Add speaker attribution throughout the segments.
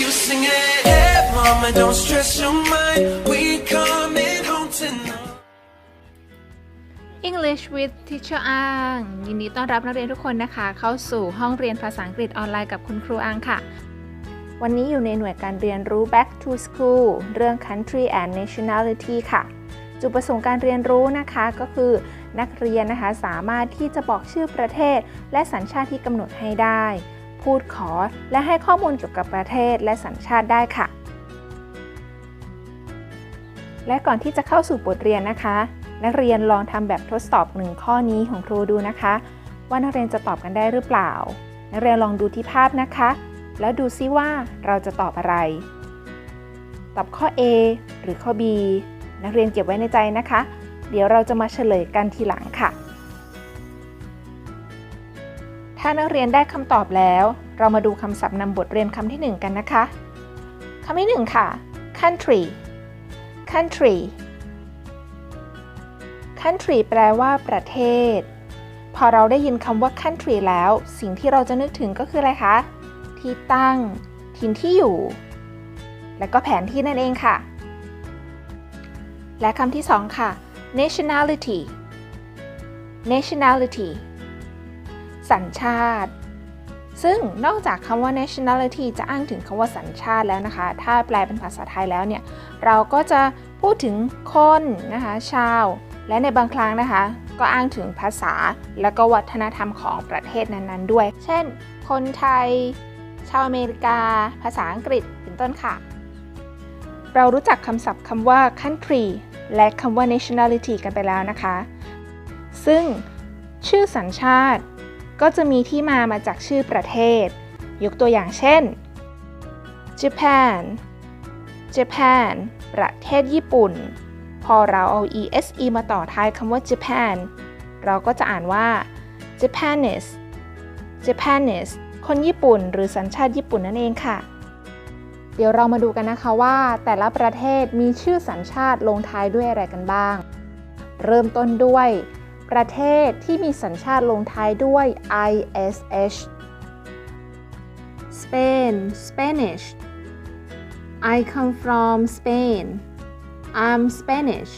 Speaker 1: you sing it. Hey, mama, don't stress your mind. We coming home tonight.
Speaker 2: English with Teacher อางยินดีต้อนรับนักเรียนทุกคนนะคะ เข้าสู่ห้องเรียนภาษาอังกฤษออนไลน์กับคุณครูอางค่ะ วันนี้อยู่ในหน่วยการเรียนรู้ Back to School เรื่อง Country and Nationality ค่ะ จุดประสงค์การเรียนรู้นะคะก็คือนักเรียนนะคะสามารถที่จะบอกชื่อประเทศ และสัญชาติที่กำหนดให้ได้ พูดขอ และให้ข้อมูลเกี่ยวกับประเทศและสัญชาติได้ค่ะ และก่อนที่จะเข้าสู่บทเรียนนะคะ นักเรียนลองทำแบบทดสอบหนึ่งข้อนี้ของครูดูนะคะ ว่านักเรียนจะตอบกันได้หรือเปล่า นักเรียนลองดูที่ภาพนะคะ แล้วดูซิว่าเราจะตอบอะไร ตอบข้อ A หรือข้อ B นักเรียนเก็บไว้ในใจนะคะ เดี๋ยวเราจะมาเฉลยกันทีหลังค่ะ ถ้านักเรียนได้คำตอบแล้ว เรามาดูคำศัพท์นำบทเรียนคำที่ 1 กันนะคะคำที่ 1 ค่ะ country country country แปลว่าประเทศ พอเราได้ยินคำว่า country แล้ว สิ่งที่เราจะนึกถึงก็คืออะไรคะ ที่ตั้ง ถิ่นที่อยู่ และก็แผนที่นั่นเองค่ะ และคำที่สองค่ะ nationality nationality สัญชาติ ซึ่งนอกจากคำว่า nationality จะอ้างถึงคำว่าสัญชาติแล้วนะคะ ถ้าแปลเป็นภาษาไทยแล้วเนี่ย เราก็จะพูดถึงคนนะคะ ชาว และในบางครั้งนะคะ ก็อ้างถึงภาษา และก็วัฒนธรรมของประเทศนั้นๆด้วย เช่น คนไทย ชาวอเมริกา ภาษาอังกฤษ เป็นต้นค่ะ เรารู้จักคำศัพท์คำว่า country และคำว่า nationality กันไปแล้วนะคะ ซึ่งชื่อสัญชาติ ก็จะมีที่มามาจากชื่อประเทศ ยกตัวอย่างเช่น Japan Japan ประเทศญี่ปุ่น พอเราเอา ese มาต่อท้ายคำว่า Japan เราก็จะอ่านว่า Japanese Japanese คนญี่ปุ่น หรือสัญชาติญี่ปุ่นนั่นเองค่ะ เดี๋ยวเรามาดูกันนะคะว่าแต่ละประเทศมีชื่อสัญชาติลงท้ายด้วยอะไรกันบ้าง เริ่มต้นด้วย ประเทศที่มีสัญชาติลงท้ายด้วย ish Spain Spanish I come from Spain I'm Spanish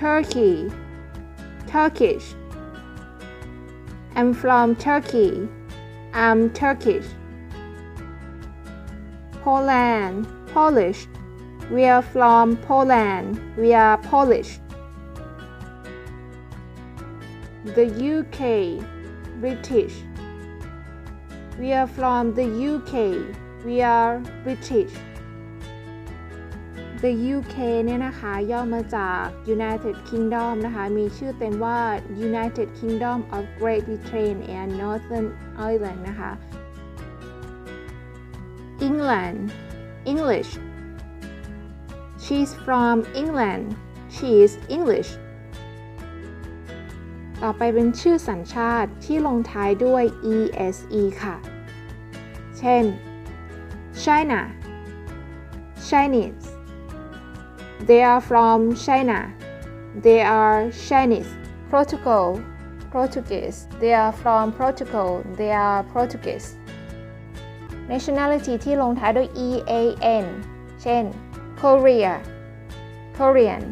Speaker 2: Turkey Turkish I'm from Turkey I'm Turkish Poland Polish We are from Poland We are Polish The UK British We are from the UK We are British The UK เนี่ยนะคะ ย่อมาจาก United Kingdom นะคะ มีชื่อเต็มว่า United Kingdom of Great Britain and Northern Ireland นะคะ England English She's from England She is English ต่อไปเป็นชื่อสัญชาติที่ลงท้ายด้วย ese ค่ะ เช่น China Chinese They are from China They are Chinese Portugal Portuguese They are from Portugal They are Portuguese nationality ที่ลงท้ายด้วย ean เช่น Korea Korean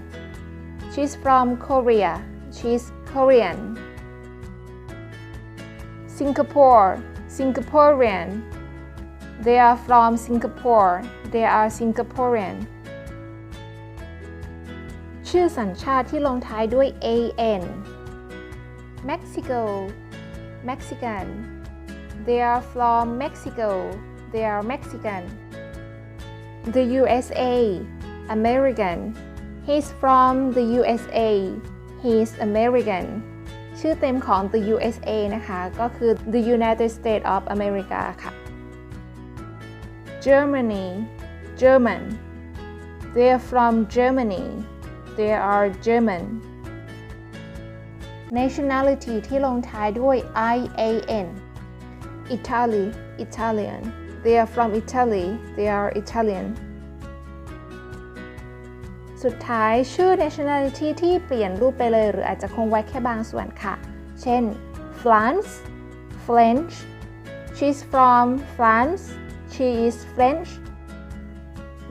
Speaker 2: She's from Korea She's Korean Singapore Singaporean They are from Singapore They are Singaporean ชื่อสัญชาติที่ลงท้ายด้วย an Mexico Mexican They are from Mexico They are Mexican The USA American He's from the USA He's American ชื่อเต็มของ the USA นะคะ ก็คือ the United States of America ค่ะ Germany German They are from Germany They are German nationality ที่ลงท้ายด้วย ian Italy Italian They are from Italy They are Italian สุดท้ายชื่อ nationality ที่เปลี่ยนรูปไปเลยหรืออาจจะคงไว้แค่บางส่วนค่ะ เช่น France French she's from France she is French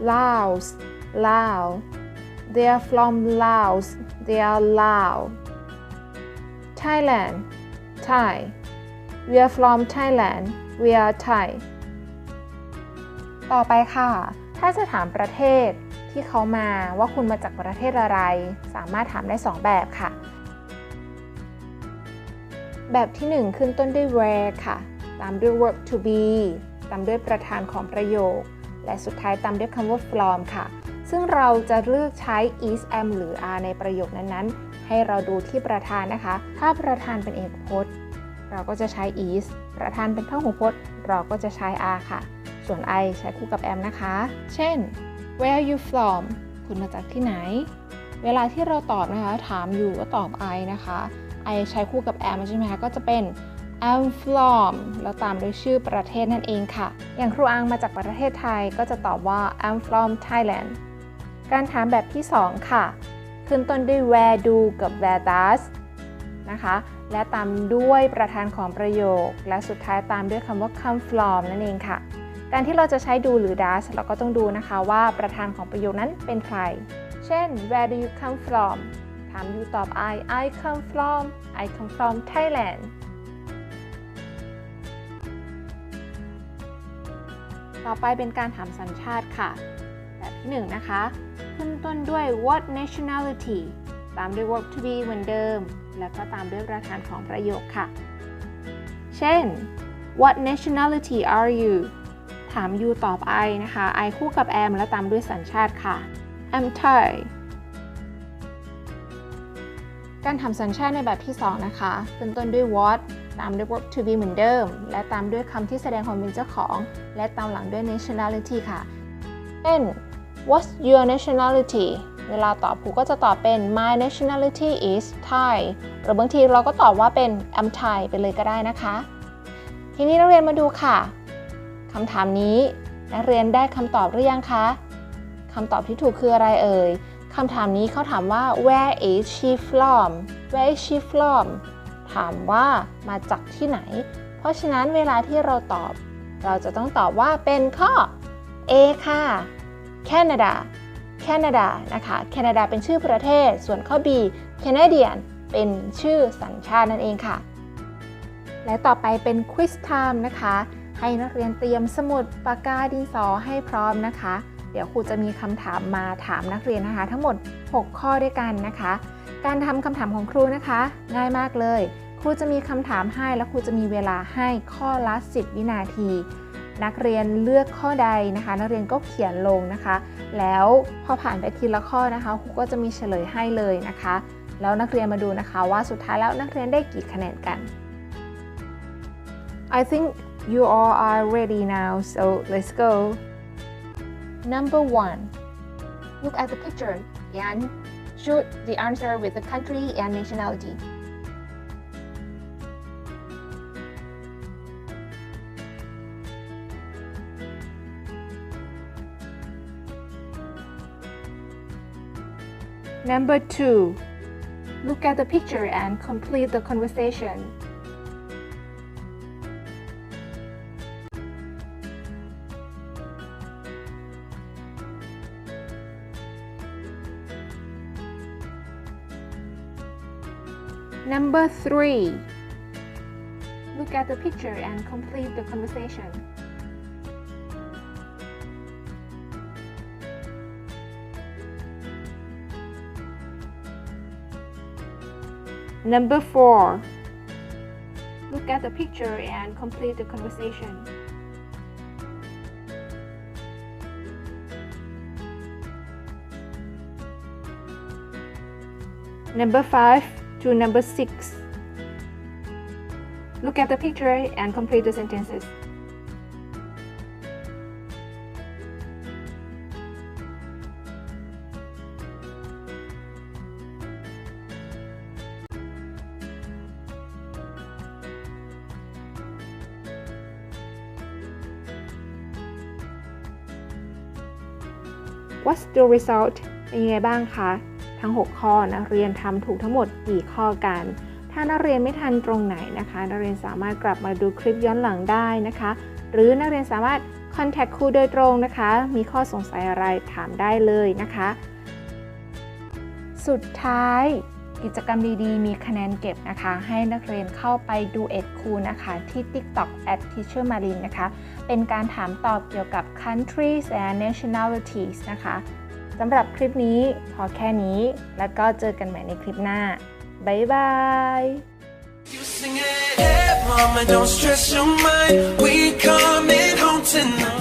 Speaker 2: Laos Lao they are from Laos they are Lao Thailand Thai we are from Thailand we are Thai ต่อไปค่ะ ถ้าจะถามประเทศที่เขามาว่าคุณมาจากประเทศอะไร สามารถถามได้ 2 แบบค่ะ แบบที่ 1 ขึ้นต้นด้วย where ค่ะ ตามด้วย verb to be ตามด้วยประธานของประโยค และสุดท้ายตามด้วยคำว่า from ค่ะ ซึ่งเราจะเลือกใช้ is am หรือ are ในประโยคนั้นๆ ให้เราดูที่ประธานนะคะ ถ้าประธานเป็นเอกพจน์ เราก็จะใช้ is ประธานเป็นพหูพจน์ เราก็จะใช้ are ค่ะ ส่วน I ใช้คู่กับ am นะคะ เช่น where are you from คุณมาจากที่ไหน เวลาที่เราตอบนะคะ ถามอยู่ก็ตอบ I นะคะ I ใช้คู่กับ am ใช่ไหมคะ ก็จะเป็น I'm from แล้วตามด้วยชื่อประเทศนั่นเองค่ะ อย่างครูอังมาจากประเทศไทยก็จะตอบว่า I'm from Thailand การถามแบบที่ 2 ค่ะ ขึ้นต้นด้วย where do กับ where does นะคะ และตามด้วยประธานของประโยค และสุดท้ายตามด้วยคำว่า come from นั่นเองค่ะ การที่เราจะใช้ดูหรือ does เราก็ต้องดูนะคะว่าประธานของประโยคนั้นเป็นใคร เช่น where do you come from ถามอยู่ตอบ I I come from I come from Thailand ต่อไปเป็นการถามสัญชาติค่ะ แบบที่ 1 นะคะ ขึ้นต้นด้วย what nationality ตามด้วย verb to be เหมือนเดิม แล้วก็ตามด้วยประธานของประโยคค่ะ เช่น what nationality are you ถาม you ตอบ I นะคะ I คู่กับ am แล้วตามด้วยสัญชาติค่ะ I'm Thai การถามสัญชาติในแบบที่ 2 นะคะขึ้นต้นด้วย what ตามด้วย verb to be เหมือนเดิม และตามด้วยคำที่แสดงความเป็นเจ้าของ และตามหลังด้วย nationality ค่ะ เช่น what's your nationality เวลาตอบครูก็จะตอบเป็น my nationality is Thai หรือบางทีเราก็ตอบว่าเป็น I'm Thai ไปเลยก็ได้นะคะ ทีนี้นักเรียนมาดูค่ะ คำถามนี้ นักเรียนได้คำตอบหรือยังคะคำตอบที่ถูกคืออะไรเอ่ยคำถามนี้เขาถามว่า where is she from where is she from ถามว่ามาจากที่ไหน เพราะฉะนั้นเวลาที่เราตอบ เราจะต้องตอบว่าเป็นข้อ A ค่ะ Canada Canada นะคะ Canada เป็นชื่อประเทศ ส่วนข้อ B Canadian เป็นชื่อสัญชาตินั่นเองค่ะ และต่อไปเป็น Quiz Time นะคะ ให้นักเรียนเตรียมสมุดปากกาดินสอให้พร้อมนะคะ เดี๋ยวครูจะมีคำถามมาถามนักเรียนนะคะ ทั้งหมด 6 ข้อด้วยกันนะคะ การทำคำถามของครูนะคะ ง่ายมากเลย ครูจะมีคำถามให้และครูจะมีเวลาให้ข้อละ 10 วินาที นักเรียนเลือกข้อใดนะคะ นักเรียนก็เขียนลงนะคะ แล้วพอผ่านไปทีละข้อนะคะครูก็จะมีเฉลยให้เลยนะคะ แล้วนักเรียนมาดูนะคะว่าสุดท้ายแล้วนักเรียนได้กี่คะแนนกัน I think you all are ready now so let's go. Number one. Look at the picture and shoot the answer with the country and nationality. Number two, look at the picture and complete the conversation. Number three, look at the picture and complete the conversation. Number four, look at the picture and complete the conversation. Number five to number six, look at the picture and complete the sentences. What's the result เป็นยังไงบ้างคะ ทั้ง 6 ข้อนะเรียนทำถูกทั้งหมดกี่ข้อกัน ถ้านักเรียนไม่ทันตรงไหนนะคะ นักเรียนสามารถกลับมาดูคลิปย้อนหลังได้นะคะ หรือนักเรียนสามารถ contact ครูโดยตรงนะคะ มีข้อสงสัยอะไรถามได้เลยนะคะ สุดท้ายกิจกรรมดีๆ มีคะแนนเก็บนะคะ ให้นักเรียนเข้าไปดูเอ็ดครูนะคะ ที่ TikTok at teacher marin นะคะ เป็นการถามตอบเกี่ยวกับ countries and nationalities นะคะ สำหรับคลิปนี้พอแค่นี้ แล้วก็เจอกันใหม่ในคลิปหน้า บ๊ายบาย
Speaker 1: You sing it, hey mama, don't stress your mind. We coming home tonight.